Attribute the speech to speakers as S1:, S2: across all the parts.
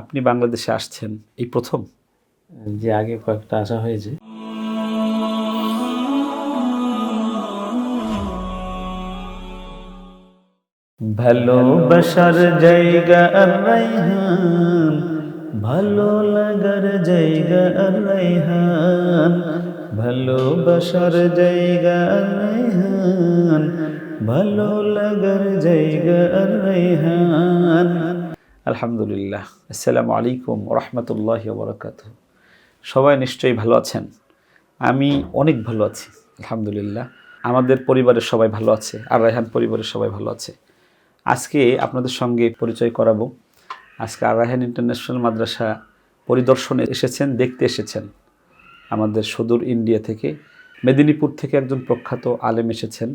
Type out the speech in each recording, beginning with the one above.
S1: আপনি বাংলাদেশে আসছেন এই প্রথম?
S2: যে আগে কয়েকটা আসা হয়েছে।
S3: ভালোবাসার জায়গা আর রাইহান ভালো লাগার জায়গা আর রাইহান ভালোবাসার জায়গা আর রাইহান ভালো লাগার জায়গা আর রাইহান।
S1: আলহামদুলিল্লাহ। আসসালামু আলাইকুম রহমতুল্লাহ বরকাত সবাই নিশ্চয়ই ভালো আছেন? আমি অনেক ভালো আছি, আলহামদুলিল্লাহ। আমাদের পরিবারের সবাই ভালো আছে, আর রায়হান পরিবারের সবাই ভালো আছে। আজকে আপনাদের সঙ্গে পরিচয় করাবো। আজকে আর রায়হান ইন্টারন্যাশনাল মাদ্রাসা পরিদর্শনে এসেছেন, দেখতে এসেছেন আমাদের সুদূর ইন্ডিয়া থেকে। মেদিনীপুর থেকে একজন প্রখ্যাত আলেম এসেছেন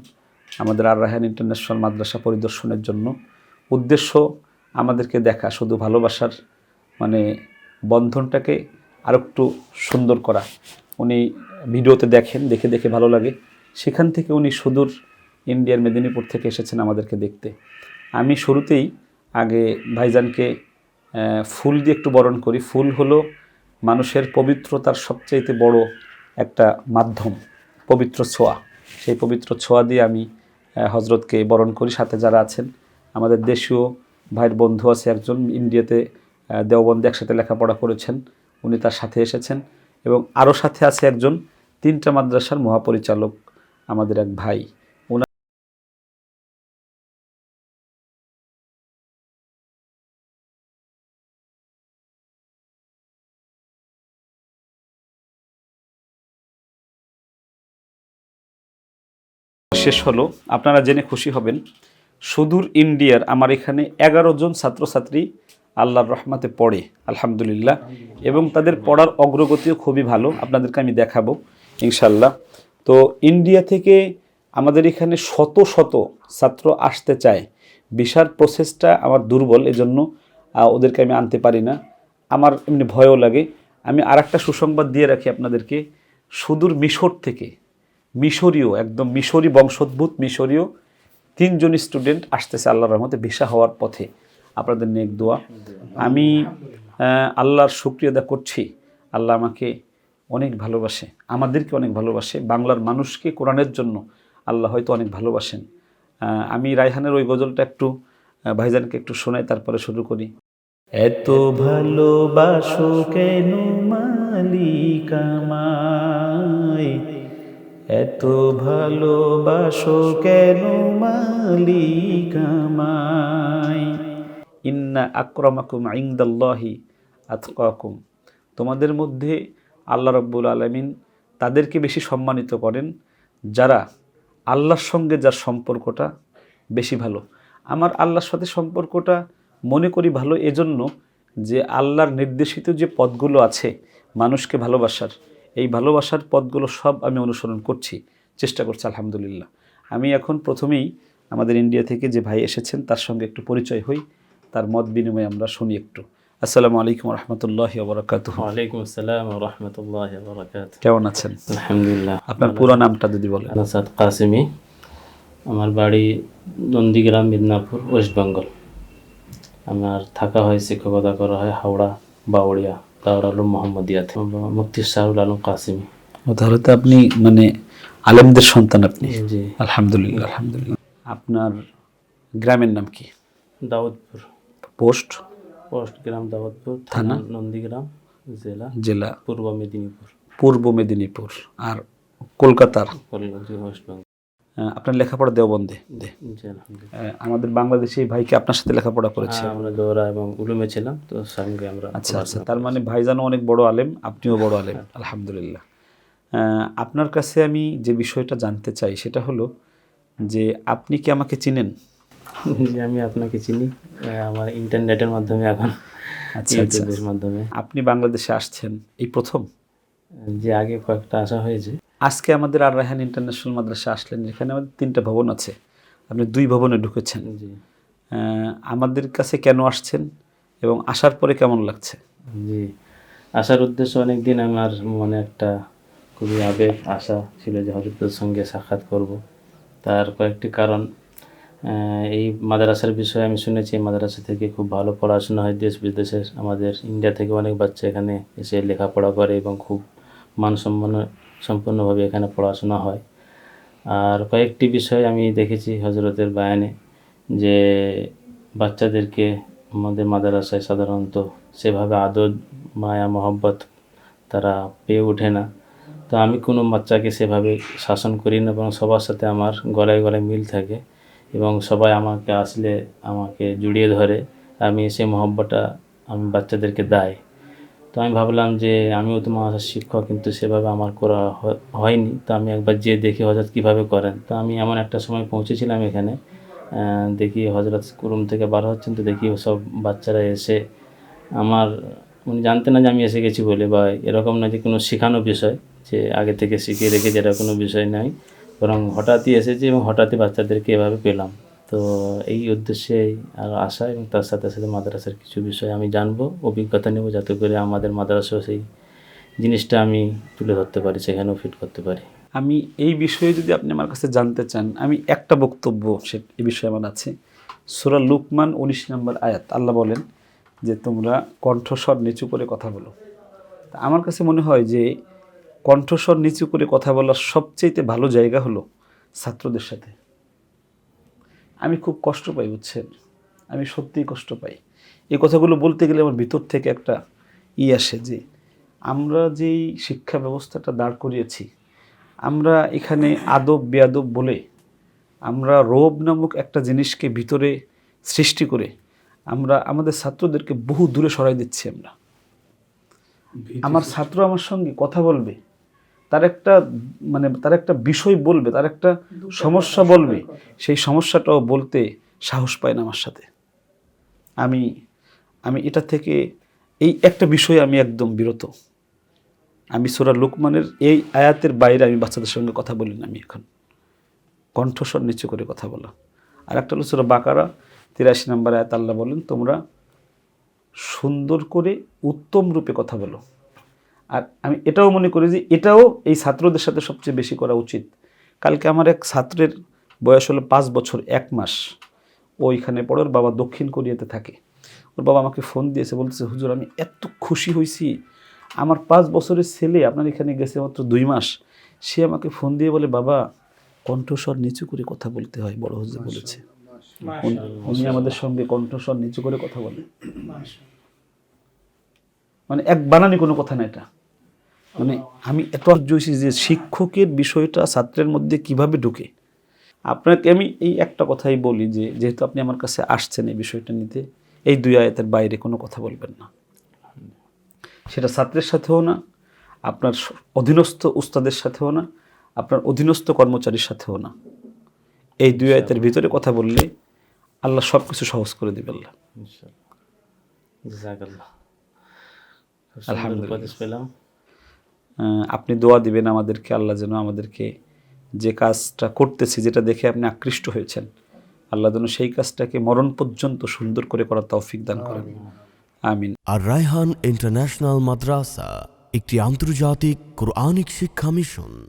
S1: আমাদের আর রায়হান ইন্টারন্যাশনাল মাদ্রাসা পরিদর্শনের জন্য। উদ্দেশ্য আমাদেরকে দেখা, শুধু ভালোবাসার মানে বন্ধনটাকে আরও একটু সুন্দর করা। উনি ভিডিওতে দেখেন, দেখে দেখে ভালো লাগে। সেখান থেকে উনি সুদূর ইন্ডিয়ার মেদিনীপুর থেকে এসেছেন আমাদেরকে দেখতে। আমি শুরুতেই আগে ভাইজানকে ফুল দিয়ে একটু বরণ করি। ফুল হলো মানুষের পবিত্রতার সবচাইতে বড় একটা মাধ্যম, পবিত্র ছোঁয়া। সেই পবিত্র ছোঁয়া দিয়ে আমি হজরতকে বরণ করি। সাথে যারা আছেন, আমাদের দেশীয় ভাইয়ের বন্ধু আছে একজন, ইন্ডিয়াতে দেওবন্দে একসাথে লেখাপড়া করেছেন। উনি তার সাথে এসেছেন এবং আরও সাথে আছে একজন, তিনটা মাদ্রাসার মহাপরিচালক আমাদের এক ভাই। শেষ হলো। আপনারা জেনে খুশি হবেন সুদূর ইন্ডিয়ার আমার এখানে এগারো জন ছাত্রছাত্রী আল্লাহর রহমাতে পড়ে, আলহামদুলিল্লাহ। এবং তাদের পড়ার অগ্রগতিও খুবই ভালো। আপনাদেরকে আমি দেখাবো ইনশাল্লাহ তো ইন্ডিয়া থেকে আমাদের এখানে শত শত ছাত্র আসতে চায়। বিশার প্রসেসটা আমার দুর্বল, এজন্য ওদেরকে আমি আনতে পারি না। আমার এমনি ভয়ও লাগে। আমি আর একটা সুসংবাদ দিয়ে রাখি আপনাদেরকে। সুদূর মিশর থেকে, মিশরীয়, একদম মিশরি বংশোদ্ভূত মিশরীয় তিনজন স্টুডেন্ট আসতেছে আল্লাহর রহমতে ভিসা হওয়ার পথে। আপনাদের নেক দোয়া। আমি আল্লাহর শুক্রিয়া আদা করছি। আল্লাহ আমাকে অনেক ভালোবাসে, আমাদেরকে অনেক ভালোবাসে। বাংলার মানুষকে কোরআনের জন্য আল্লাহ হয়তো অনেক ভালোবাসেন। আমি রায়হানের ওই গজলটা একটু ভাইজানকে একটু শোনাই, তারপরে শুরু করি।
S3: এত ভালোবাসো কেন মালিকামাই এত ভালোবাসো কেন মালিকামাই
S1: ইন্না আক্রমাকুম আইন্দাল্লাহি আতকাকুম। তোমাদের মধ্যে আল্লাহ রব্বুল আলমিন তাদেরকে বেশি সম্মানিত করেন, যারা আল্লাহর সঙ্গে যার সম্পর্কটা বেশি ভালো। আমার আল্লাহর সাথে সম্পর্কটা মনে করি ভালো এজন্য যে আল্লাহর নির্দেশিত যে পদগুলো আছে মানুষকে ভালোবাসার এই ভালোবাসার পদগুলো সব আমি অনুসরণ করছি চেষ্টা করছি আলহামদুলিল্লাহ। আমি এখন প্রথমেই আমাদের ইন্ডিয়া থেকে যে ভাই এসেছেন তার সঙ্গে একটু পরিচয় হই তার মত বিনিময়ে আমরা শুনি একটু। আসসালামু আলাইকুম রহমতুল্লাহ বরকাত
S2: ওয়ালাইকুম আসসালাম রহমতুল্লাহ বরকাত
S1: কেমন আছেন?
S2: আলহামদুলিল্লাহ।
S1: আপনার পুরো নামটা যদি বলেন।
S2: কাসিমি আমার বাড়ি নন্দীগ্রাম মিদনাপুর ওয়েস্ট বেঙ্গল। আমার থাকা হয় শিক্ষকতা করা হয় হাওড়া বাউড়িয়া। দাউর আলম মোহাম্মদিয়াতে মুফতি শাহুল আলম কাসিমি।
S1: তাহলে তো আপনি মানে আলেমদের সন্তান আপনি।
S2: জি
S1: আলহামদুলিল্লাহ আলহামদুলিল্লাহ। আপনার গ্রামের নাম কি?
S2: দাউদপুর।
S1: পোস্ট?
S2: পোস্ট গ্রাম দাউদপুর থানা নন্দীগ্রাম জেলা।
S1: জেলা?
S2: পূর্ব মেদিনীপুর।
S1: পূর্ব মেদিনীপুর। আর কলকাতার? আপনার লেখাপড়া দেওবন্দে। আমাদের বাংলাদেশে এই ভাইকে আপনার সাথে লেখাপড়া করেছে।
S2: হ্যাঁ, আমরা দৌড়া এবং উলুমে ছিলাম তো সঙ্গে আমরা
S1: আচ্ছা আচ্ছা তার মানে ভাইজানও অনেক বড় আলেম আপনিও বড় আলেম আলহামদুলিল্লাহ। আপনার কাছে আমি যে বিষয়টা জানতে চাই সেটা হলো যে আপনি কি আমাকে চিনেন?
S2: জি আমি আপনাকে চিনি আমার ইন্টারনেটের মাধ্যমে এখন
S1: আচ্ছা আচ্ছা।
S2: মাধ্যমে।
S1: আপনি বাংলাদেশে আসছেন এই প্রথম?
S2: যে আগে কয়েকটা আসা হয়েছে।
S1: আজকে আমাদের আর রায়হান ইন্টারন্যাশনাল মাদ্রাসা আসলেন এখানে আমাদের তিনটা ভবন আছে। আপনি দুই ভবনে ঢুকেছেন। আমাদের কাছে কেন আসছেন এবং আসার পরে কেমন লাগছে?
S2: জি আসার উদ্দেশ্য অনেক দিন আমার মনে একটা খুবই আবেগ আশা ছিল যে হজরতের সঙ্গে সাক্ষাৎ করব। তার কয়েকটি কারণ এই মাদ্রাসার বিষয়ে আমি শুনেছি এই মাদ্রাসা থেকে খুব ভালো পড়াশোনা হয় দেশ বিদেশের। আমাদের ইন্ডিয়া থেকে অনেক বাচ্চা এখানে এসে লেখাপড়া করে এবং খুব মানসম্পন্ন সম্পূর্ণভাবে এখানে পড়াশোনা হয়। আর কয়েকটি বিষয় আমি দেখেছি হজরতের বায়ানে যে বাচ্চাদেরকে আমাদের মাদ্রাসায় সাধারণত সেভাবে আদর, মায়া, মহব্বত তারা পেয়ে ওঠে না। তো আমি কোনো বাচ্চাকে সেভাবে শাসন করি না এবং সবার সাথে আমার গলায় গলায় মিল থাকে এবং সবাই আমাকে আসলে আমাকে জড়িয়ে ধরে। আমি সেই মহব্বতটা আমি বাচ্চাদেরকে দেয়। তো আমি ভাবলাম যে আমিও তো মাদ্রাসার শিক্ষক, কিন্তু সেভাবে আমার করা হয়নি। তো আমি একবার যেয়ে দেখি হজরত কীভাবে করেন। তো আমি এমন একটা সময় পৌঁছেছিলাম এখানে দেখি হজরত রুম থেকে বার হচ্ছেন, তো দেখি সব বাচ্চারা এসে আমার, উনি জানতে না যে আমি এসে গেছি বলে, বা এরকম না যে কোনো শেখানো বিষয়, যে আগে থেকে শিখিয়ে রেখেছে এরকম কোনো বিষয় নাই। বরং হঠাৎই এসেছি এবং হঠাৎই বাচ্চাদেরকে এভাবে পেলাম। তো এই উদ্দেশ্যেই আর আসা এবং তার সাথে সাথে মাদ্রাসার কিছু বিষয় আমি জানব, অভিজ্ঞতা নেব যাতে করে আমাদের মাদ্রাসাও সেই জিনিসটা আমি তুলে ধরতে পারি, সেখানেও ফিট করতে পারি।
S1: আমি এই বিষয়ে যদি আপনি আমার কাছে জানতে চান, আমি একটা বক্তব্য সে এই বিষয়ে আমার আছে। সুরা লুকমান উনিশ নম্বর আয়াত, আল্লাহ বলেন যে, তোমরা কণ্ঠস্বর নিচু করে কথা বলো। তা আমার কাছে মনে হয় যে, কণ্ঠস্বর নিচু করে কথা বলার সবচেয়ে ভালো জায়গা হলো ছাত্রদের সাথে। আমি খুব কষ্ট পাই বুঝছেন? আমি সত্যিই কষ্ট পাই। এই কথাগুলো বলতে গেলে আমার ভিতর থেকে একটা ই আসে যে আমরা যেই শিক্ষা ব্যবস্থাটা দাঁড় করিয়েছি আমরা এখানে আদব বেয়াদব বলে আমরা রোব নামক একটা জিনিসকে ভিতরে সৃষ্টি করে আমরা আমাদের ছাত্রদেরকে বহু দূরে সরাই দিচ্ছি আমরা। আমার ছাত্র আমার সঙ্গে কথা বলবে তার একটা মানে তার একটা বিষয় বলবে তার একটা সমস্যা বলবে। সেই সমস্যাটাও বলতে সাহস পায় না আমার সাথে। আমি আমি এটা থেকে এই একটা বিষয়ে আমি একদম বিরত। আমি সোরা লোকমানের এই আয়াতের বাইরে আমি বাচ্চাদের সঙ্গে কথা বলি না আমি এখন। কণ্ঠস্বর নিচু করে কথা বলা। আর একটা হলো সোরা বাকারা তিরাশি নম্বর আয়াত আল্লাহ বলেন তোমরা সুন্দর করে উত্তম রূপে কথা বলো। আর আমি এটাও মনে করি যে এটাও এই ছাত্রদের সাথে সবচেয়ে বেশি করা উচিত। কালকে আমার এক ছাত্রের বয়স হলো পাঁচ বছর এক মাস। ওইখানে পড়ে ওর বাবা দক্ষিণ কোরিয়াতে থাকে। ওর বাবা আমাকে ফোন দিয়েছে বলতেছে হুজুর আমি এত খুশি হয়েছি আমার পাঁচ বছরের ছেলে আপনার এখানে গেছে মাত্র দুই মাস। সে আমাকে ফোন দিয়ে বলে বাবা কণ্ঠস্বর নিচু করে কথা বলতে হয় বড় হুজুর বলেছে। উনি- উনি আমাদের সঙ্গে কণ্ঠস্বর নিচু করে কথা বলে মানে এক বানানি কোনো কথা না এটা। মানে আমি এত আশ্চর্য যে শিক্ষকের বিষয়টা ছাত্রের মধ্যে কীভাবে ঢুকে। আপনাকে আমি এই একটা কথাই বলি যে যেহেতু আপনি আমার কাছে আসছেন এই বিষয়টা নিতে এই দুই আয়াতের বাইরে কোনো কথা বলবেন না। সেটা ছাত্রের সাথেও না আপনার অধীনস্থ উস্তাদের সাথেও না আপনার অধীনস্থ কর্মচারীর সাথেও না। এই দুই আয়াতের ভিতরে কথা বললে আল্লাহ সব কিছু সহজ করে দেবে আল্লাহ। আহ, আপনি দোয়া দিবেন আমাদেরকে আল্লাহ যেন আমাদেরকে যে কাজটা করতেছি যেটা দেখে আপনি আকৃষ্ট হয়েছেন আল্লাহ যেন সেই কাজটাকে মরণ পর্যন্ত সুন্দর করে করার তৌফিক দান করেন। আমিন।
S4: আর রায়হান ইন্টারন্যাশনাল মাদ্রাসা একটি আন্তর্জাতিক কোরআনিক শিক্ষা মিশন।